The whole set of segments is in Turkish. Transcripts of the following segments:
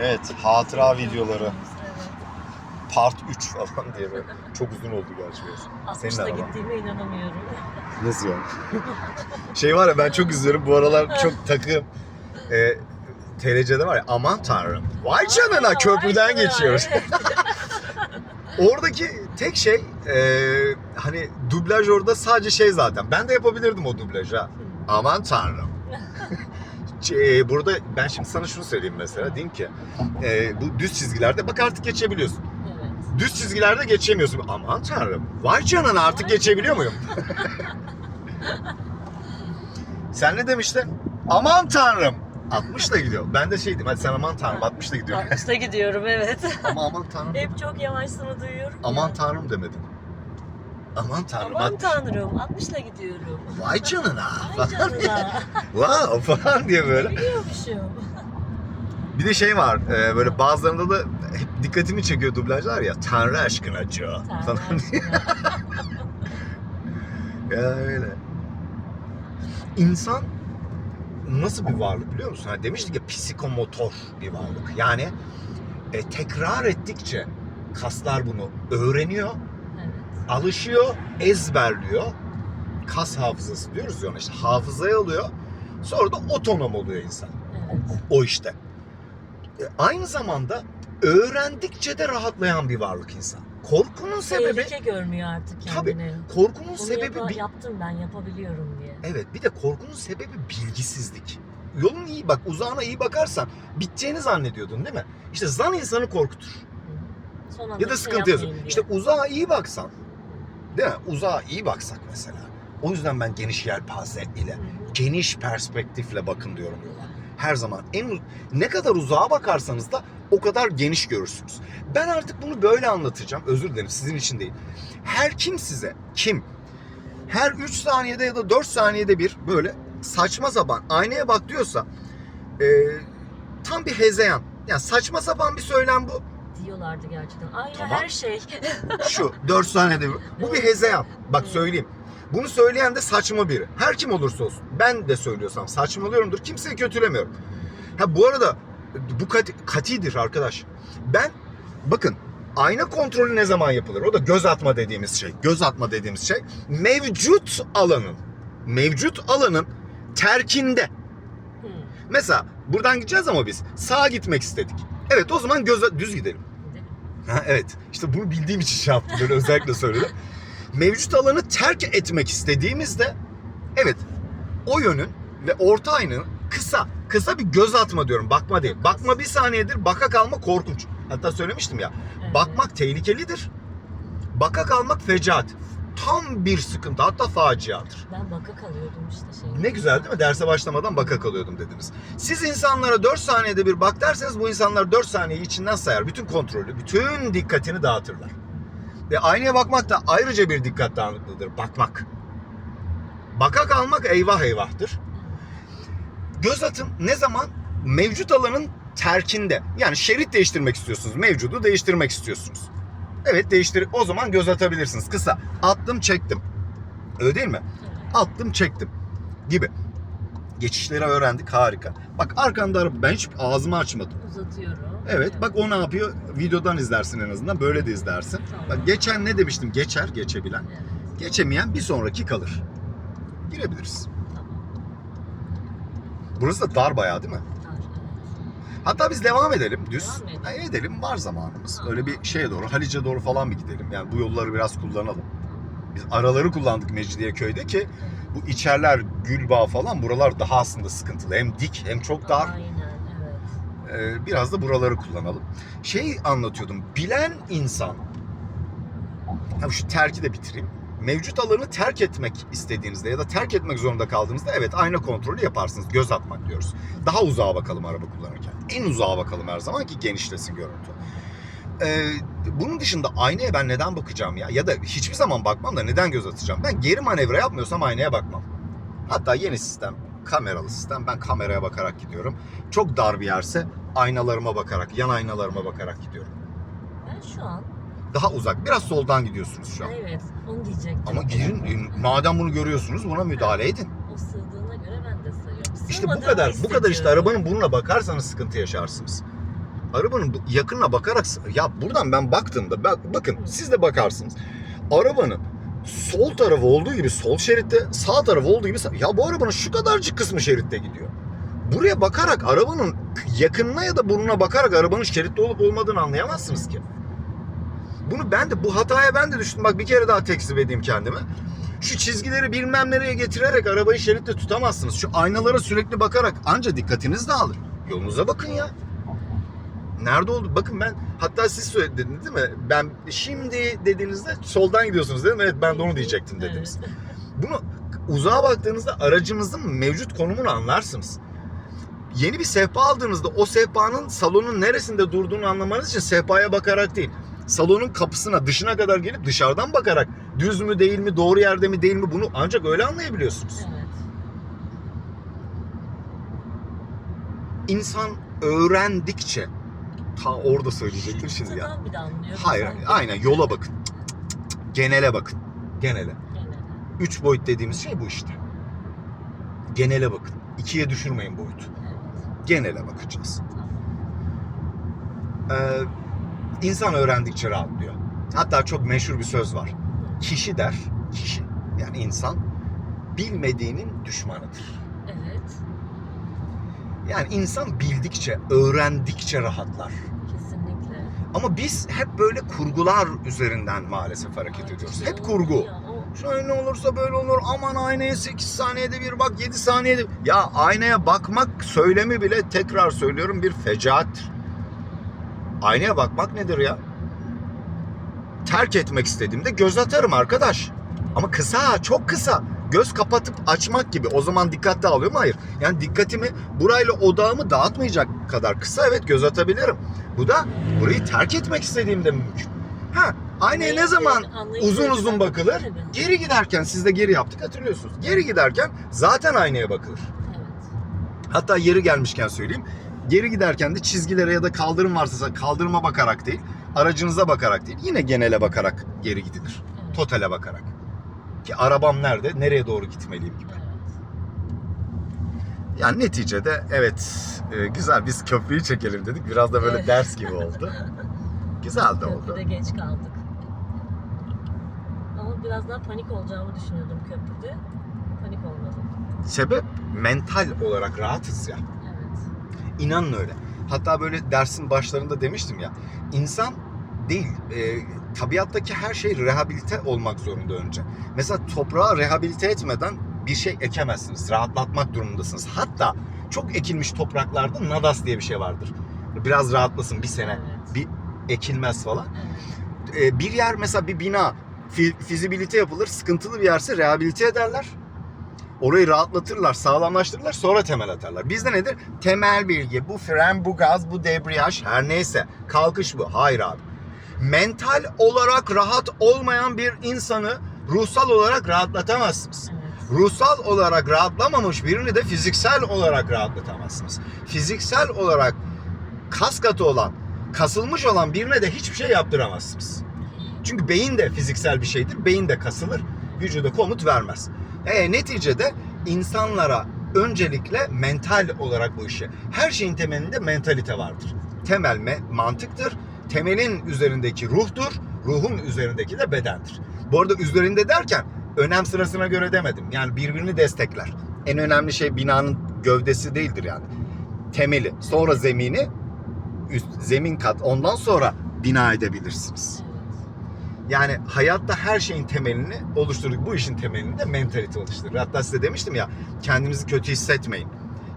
Evet, hatıra videoları. Part 3 falan diye böyle. Çok uzun oldu gerçi biraz. 60'ta araban. gittiğime inanamıyorum. Nasıl yani? şey var ya ben çok üzülüyorum. Bu aralar çok takım. E, TLC'de var ya aman tanrım. Vay canına köprüden canına, geçiyoruz. evet. Oradaki tek şey e, hani dublaj orada sadece şey zaten. Ben de yapabilirdim o dublajı ha. Aman tanrım. E, Burada ben şimdi sana şunu söyleyeyim mesela. Diyeyim ki e, bu düz çizgilerde bak artık geçebiliyorsun. Evet. Düz çizgilerde geçemiyorsun. Aman tanrım. Vay canına artık geçebiliyor muyum? Sen ne demiştin? Aman tanrım. 60 da gidiyor. Ben de şeydim hadi sen aman tanrım 60 da gidiyor. 60'ta gidiyorum evet. Ama aman tanrım. Hep çok yavaşsını duyuyorum. Aman tanrım demedin. Aman tanrım. Aman 60. tanrım 60'la gidiyorum. Vay canına. Ay canına. Wow falan diye böyle. Biliyormuşum. Bir de şey var e, böyle bazılarında da hep dikkatimi çekiyor dublajlar ya. Tanrı aşkına Joe falan diye. Ya öyle. İnsan nasıl bir varlık biliyor musun? Hani demiştik ya psikomotor bir varlık. Yani e, tekrar ettikçe kaslar bunu öğreniyor. Alışıyor, ezberliyor. Kas hafızası diyoruz ya ona işte hafızaya alıyor. Sonra da otonom oluyor insan. Evet. O işte. E, aynı zamanda öğrendikçe de rahatlayan bir varlık insan. Korkunun sebebi Tehlike görmüyor artık Tabii. kendini. korkunun Bunu sebebi bir yaptım ben yapabiliyorum diye. Evet bir de korkunun sebebi bilgisizlik. Yolun iyi bak uzağına iyi bakarsan biteceğini zannediyordun değil mi? İşte zan insanı korkutur. Son Ya da şey sıkıntı yazıyor. yapmayayım İşte uzağa iyi baksan. Değil mi? Uzağa iyi baksak mesela. O yüzden ben geniş yelpaze ile, geniş perspektifle bakın diyorum yola. Her zaman en ne kadar uzağa bakarsanız da o kadar geniş görürsünüz. Ben artık bunu böyle anlatacağım. Özür dilerim sizin için değil. Her kim size, kim her 3 saniyede ya da 4 saniyede bir böyle saçma sapan aynaya bak diyorsa e, tam bir hezeyan. Yani saçma sapan bir söylem bu. Diyorlardı gerçekten. Aynı Tamam. her şey. Şu 4 saniyede. Bu bir hezeyan. Bak söyleyeyim. Bunu söyleyen de saçma biri. Her kim olursa olsun. Ben de söylüyorsam saçmalıyorumdur. Kimseyi kötülemiyorum. Ha bu arada bu kat, katidir arkadaş. Ben bakın ayna kontrolü ne zaman yapılır? O da göz atma dediğimiz şey. Göz atma dediğimiz şey mevcut alanın mevcut alanın terkinde. Hı. Mesela buradan gideceğiz ama biz sağa gitmek istedik. Evet o zaman göz düz gidelim. Ha, evet. İşte bunu bildiğim için şey yaptım. Böyle özellikle söyledim. Mevcut alanı terk etmek istediğimizde evet o yönün ve orta aynanın kısa kısa bir göz atma diyorum. Bakma değil. Bakma bir saniyedir. Baka kalma korkunç. Hatta söylemiştim ya. Bakmak tehlikelidir. Baka kalmak fecaat. Tam bir sıkıntı hatta faciadır. Ben baka kalıyordum işte şey. Ne güzel değil mi? Derse başlamadan baka kalıyordum dediniz. Siz insanlara 4 saniyede bir bak derseniz bu insanlar 4 saniye içinden sayar. Bütün kontrolü, bütün dikkatini dağıtırlar. Ve aynaya bakmak da ayrıca bir dikkat dağınıklığıdır. Bakmak. Baka kalmak eyvah eyvahtır. Göz atın ne zaman? Mevcut alanın terkinde. Yani şerit değiştirmek istiyorsunuz. Mevcudu değiştirmek istiyorsunuz. Evet değiştir. O zaman göz atabilirsiniz. Kısa. Attım çektim. Öyle değil mi? Attım çektim gibi. Geçişleri öğrendik harika. Bak arkanda araba ben hiç ağzımı açmadım. Uzatıyorum. Evet bak o ne yapıyor videodan izlersin en azından böyle de izlersin. Tamam. Bak geçen ne demiştim geçer geçebilen. Evet. Geçemeyen bir sonraki kalır. Girebiliriz. Tamam. Burası da dar bayağı değil mi? Hatta biz devam edelim düz. Devam edelim. Ha, edelim var zamanımız. Tamam. Öyle bir şeye doğru Halice doğru falan bir gidelim. Yani bu yolları biraz kullanalım. Biz araları kullandık Mecidiyeköy'de ki bu içerler Gülbağ falan buralar daha aslında sıkıntılı. Hem dik hem çok dar. Aynen evet. Ee, biraz da buraları kullanalım. Şey anlatıyordum. Bilen insan ha şu terki de bitireyim. Mevcut alanı terk etmek istediğinizde ya da terk etmek zorunda kaldığınızda evet ayna kontrolü yaparsınız. Göz atmak diyoruz. Daha uzağa bakalım araba kullanırken. En uzağa bakalım her zaman ki genişlesin görüntü. Ee, bunun dışında aynaya ben neden bakacağım ya? Ya da hiçbir zaman bakmam da neden göz atacağım? Ben geri manevra yapmıyorsam aynaya bakmam. Hatta yeni sistem, kameralı sistem. Ben kameraya bakarak gidiyorum. Çok dar bir yerse aynalarıma bakarak, yan aynalarıma bakarak gidiyorum. Ben şu an Daha uzak. Biraz soldan gidiyorsunuz şu an. evet onu diyecektim. Ama gidin, madem bunu görüyorsunuz buna müdahale edin. O sığdığına göre ben de sayıyorum. İşte bu kadar, bu kadar işte arabanın burnuna bakarsanız sıkıntı yaşarsınız. arabanın yakınına bakarak ya buradan ben baktığımda bak, bakın siz de bakarsınız. Arabanın sol tarafı olduğu gibi sol şeritte, sağ tarafı olduğu gibi sağ- ya bu arabanın şu kadarcık kısmı şeritte gidiyor. Buraya bakarak arabanın yakınına ya da burnuna bakarak arabanın şeritte olup olmadığını anlayamazsınız ki. Bunu ben de bu hataya ben de düştüm. Bak bir kere daha tekzip edeyim kendime. Şu çizgileri bilmem nereye getirerek arabayı şeritte tutamazsınız. Şu aynalara sürekli bakarak anca dikkatiniz dağılır. Yolunuza bakın ya. Nerede oldu? Bakın ben hatta siz söylediniz değil mi? Ben şimdi dediğinizde soldan gidiyorsunuz dedim. Evet ben de onu diyecektim dediniz. Evet. Bunu uzağa baktığınızda aracınızın mevcut konumunu anlarsınız. Yeni bir sehpa aldığınızda o sehpanın salonun neresinde durduğunu anlamanız için sehpaya bakarak değil. Salonun kapısına dışına kadar gelip dışarıdan bakarak düz mü değil mi doğru yerde mi değil mi bunu ancak öyle anlayabiliyorsunuz. Evet. İnsan öğrendikçe ta orada söyleyecektim şimdi ya. Anlıyorum. Hayır sanki. aynen yola bakın. Genele bakın. Genele. Genelde. Üç boyut dediğimiz şey bu işte. Genele bakın. İkiye düşürmeyin boyutu. Evet. Genele bakacağız. Tamam. Ee, insan öğrendikçe rahatlıyor. Hatta çok meşhur bir söz var. Kişi der, kişi yani insan bilmediğinin düşmanıdır. Evet. Yani insan bildikçe, öğrendikçe rahatlar. Kesinlikle. Ama biz hep böyle kurgular üzerinden maalesef hareket ediyoruz. Hep kurgu. Ya, Şöyle olursa böyle olur. Aman aynaya 8 saniyede bir bak 7 saniyede. Ya aynaya bakmak söylemi bile tekrar söylüyorum bir fecaattir. Aynaya bakmak nedir ya? Terk etmek istediğimde göz atarım arkadaş. Ama kısa, çok kısa. Göz kapatıp açmak gibi. O zaman dikkat dağılıyor mu? Hayır. Yani dikkatimi burayla odağımı dağıtmayacak kadar kısa evet göz atabilirim. Bu da burayı terk etmek istediğimde mümkün. Ha, aynaya ne zaman uzun uzun bakılır? Geri giderken siz de geri yaptık hatırlıyorsunuz. Geri giderken zaten aynaya bakılır. Hatta yeri gelmişken söyleyeyim. Geri giderken de çizgilere ya da kaldırım varsa kaldırıma bakarak değil, aracınıza bakarak değil, yine genele bakarak geri gidilir. Evet. Totale bakarak. Ki arabam nerede, nereye doğru gitmeliyim gibi. Yani neticede evet e, güzel biz köprüyü çekelim dedik. Biraz da böyle Evet. ders gibi oldu. Güzel de oldu. Köprüde geç kaldık. Ama biraz daha panik olacağımı düşünüyordum köprüde. Panik olmadım. Sebep mental olarak rahatız ya. İnanın öyle. Hatta böyle dersin başlarında demiştim ya. insan değil, e, tabiattaki her şey rehabilite olmak zorunda önce. Mesela toprağı rehabilite etmeden bir şey ekemezsiniz. Rahatlatmak durumundasınız. Hatta çok ekilmiş topraklarda nadas diye bir şey vardır. Biraz rahatlasın bir sene. Bir ekilmez falan. E, bir yer mesela bir bina fi- fizibilite yapılır. Sıkıntılı bir yerse rehabilite ederler. Orayı rahatlatırlar, sağlamlaştırırlar, sonra temel atarlar. Bizde nedir? Temel bilgi. Bu fren, bu gaz, bu debriyaj, her neyse. Kalkış bu. Hayır abi. Mental olarak rahat olmayan bir insanı ruhsal olarak rahatlatamazsınız. Ruhsal olarak rahatlamamış birini de fiziksel olarak rahatlatamazsınız. Fiziksel olarak kas katı olan, kasılmış olan birine de hiçbir şey yaptıramazsınız. Çünkü beyin de fiziksel bir şeydir. Beyin de kasılır. Vücuda komut vermez. E, neticede insanlara öncelikle mental olarak bu işi. Her şeyin temelinde mentalite vardır. Temel me- mantıktır. Temelin üzerindeki ruhtur. Ruhun üzerindeki de bedendir. Bu arada üzerinde derken önem sırasına göre demedim. Yani birbirini destekler. En önemli şey binanın gövdesi değildir yani. Temeli, sonra zemini, üst zemin kat. Ondan sonra bina edebilirsiniz. Yani hayatta her şeyin temelini oluşturduk. Bu işin temelini de mentalite oluşturur. Hatta size demiştim ya kendinizi kötü hissetmeyin.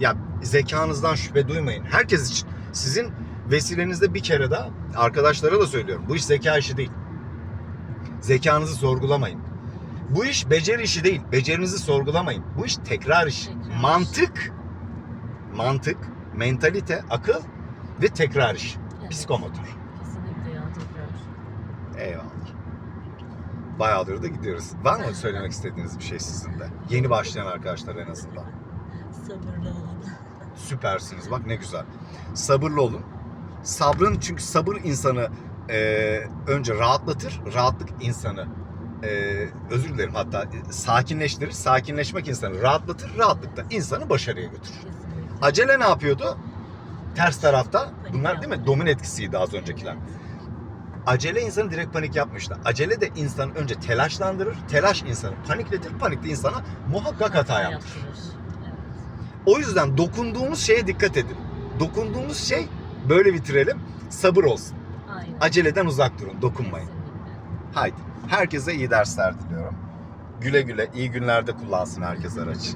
Ya zekanızdan şüphe duymayın. Herkes için. Sizin vesilenizde bir kere daha arkadaşlara da söylüyorum. Bu iş zeka işi değil. Zekanızı sorgulamayın. Bu iş beceri işi değil. Becerinizi sorgulamayın. Bu iş tekrar işi. Tekrar. Mantık, mantık, mentalite, akıl ve tekrar iş. Evet. Psikomotor. Kesinlikle ya tekrar. Eyvallah. Bayağıdır da gidiyoruz. Var mı söylemek istediğiniz bir şey sizin de? Yeni başlayan arkadaşlar en azından. Sabırlı olun. Süpersiniz bak ne güzel. Sabırlı olun. Sabrın çünkü sabır insanı e, önce rahatlatır. Rahatlık insanı e, özür dilerim hatta e, sakinleştirir. Sakinleşmek insanı rahatlatır. Rahatlık da insanı başarıya götürür. Acele ne yapıyordu? Ters tarafta Bunlar değil mi? Domin etkisiydi az öncekiler. Acele insanı direkt panik yapmışlar. Acele de insanı önce telaşlandırır. Telaş insanı panikletir. Panik de insana muhakkak hata yaptırır. Evet. O yüzden dokunduğumuz şeye dikkat edin. Dokunduğumuz şey böyle bitirelim. Sabır olsun. Aynen. Aceleden uzak durun. Dokunmayın. Kesinlikle. Haydi. Herkese iyi dersler diliyorum. Güle güle iyi günlerde kullansın herkes aracı.